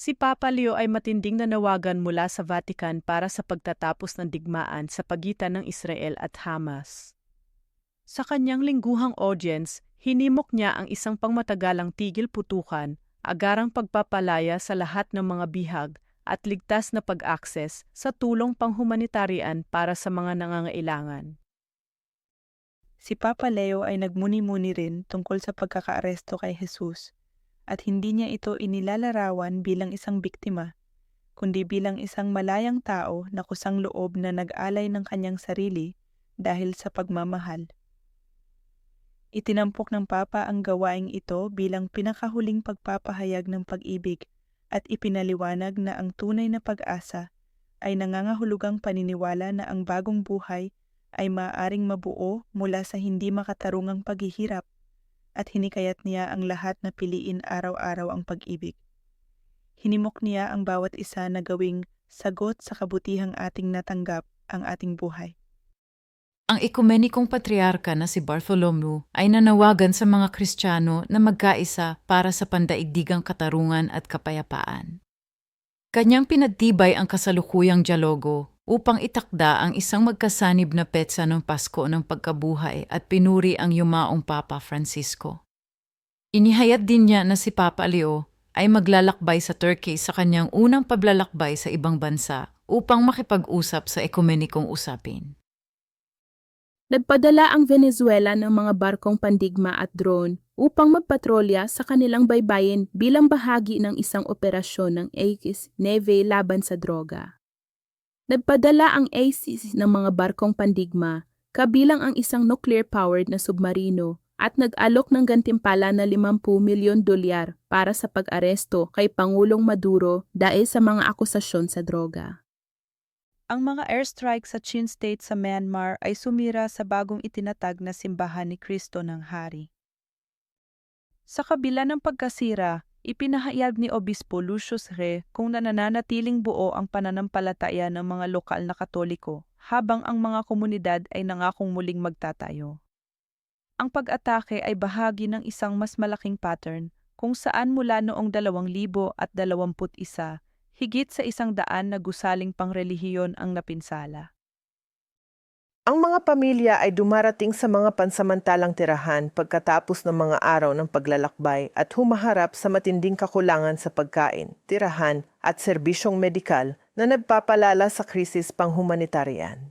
Si Papa Leo ay matinding nanawagan mula sa Vatican para sa pagtatapos ng digmaan sa pagitan ng Israel at Hamas. Sa kanyang lingguhang audience, hinimok niya ang isang pangmatagalang tigil putukan, agarang pagpapalaya sa lahat ng mga bihag at ligtas na pag-akses sa tulong panghumanitarian para sa mga nangangailangan. Si Papa Leo ay nagmuni-muni rin tungkol sa pagkakaaresto kay Jesus at hindi niya ito inilalarawan bilang isang biktima, kundi bilang isang malayang tao na kusang loob na nag-alay ng kanyang sarili dahil sa pagmamahal. Itinampok ng Papa ang gawaing ito bilang pinakahuling pagpapahayag ng pag-ibig at ipinaliwanag na ang tunay na pag-asa ay nangangahulugang paniniwala na ang bagong buhay ay maaaring mabuo mula sa hindi makatarungang paghihirap at hinikayat niya ang lahat na piliin araw-araw ang pag-ibig. Hinimok niya ang bawat isa na gawing sagot sa kabutihang ating natanggap ang ating buhay. Ang ekumenikong patriarka na si Bartholomew ay nanawagan sa mga Kristiyano na magkaisa para sa pandaigdigang katarungan at kapayapaan. Kanyang pinatibay ang kasalukuyang dialogo upang itakda ang isang magkasanib na petsa ng Pasko ng pagkabuhay at pinuri ang yumaong Papa Francisco. Inihayat din niya na si Papa Leo ay maglalakbay sa Turkey sa kanyang unang paglalakbay sa ibang bansa upang makipag-usap sa ekumenikong usapin. Nagpadala ang Venezuela ng mga barkong pandigma at drone upang magpatrolya sa kanilang baybayin bilang bahagi ng isang operasyon ng AKIS Neve laban sa droga. Nagpadala ang ACC ng mga barkong pandigma kabilang ang isang nuclear-powered na submarino at nag-alok ng gantimpala na 50 milyon dolyar para sa pag-aresto kay Pangulong Maduro dahil sa mga akusasyon sa droga. Ang mga airstrike sa Chin State sa Myanmar ay sumira sa bagong itinatag na simbahan ni Kristo ng Hari. Sa kabila ng pagkasira, ipinahayag ni Obispo Lucius Re kung nananatiling buo ang pananampalataya ng mga lokal na katoliko habang ang mga komunidad ay nangakong muling magtatayo. Ang pag-atake ay bahagi ng isang mas malaking pattern kung saan mula noong 2021 higit sa isang daan na gusaling pangrelihiyon ang napinsala. Ang mga pamilya ay dumarating sa mga pansamantalang tirahan pagkatapos ng mga araw ng paglalakbay at humaharap sa matinding kakulangan sa pagkain, tirahan at serbisyong medikal na nagpapalala sa krisis panghumanitarian.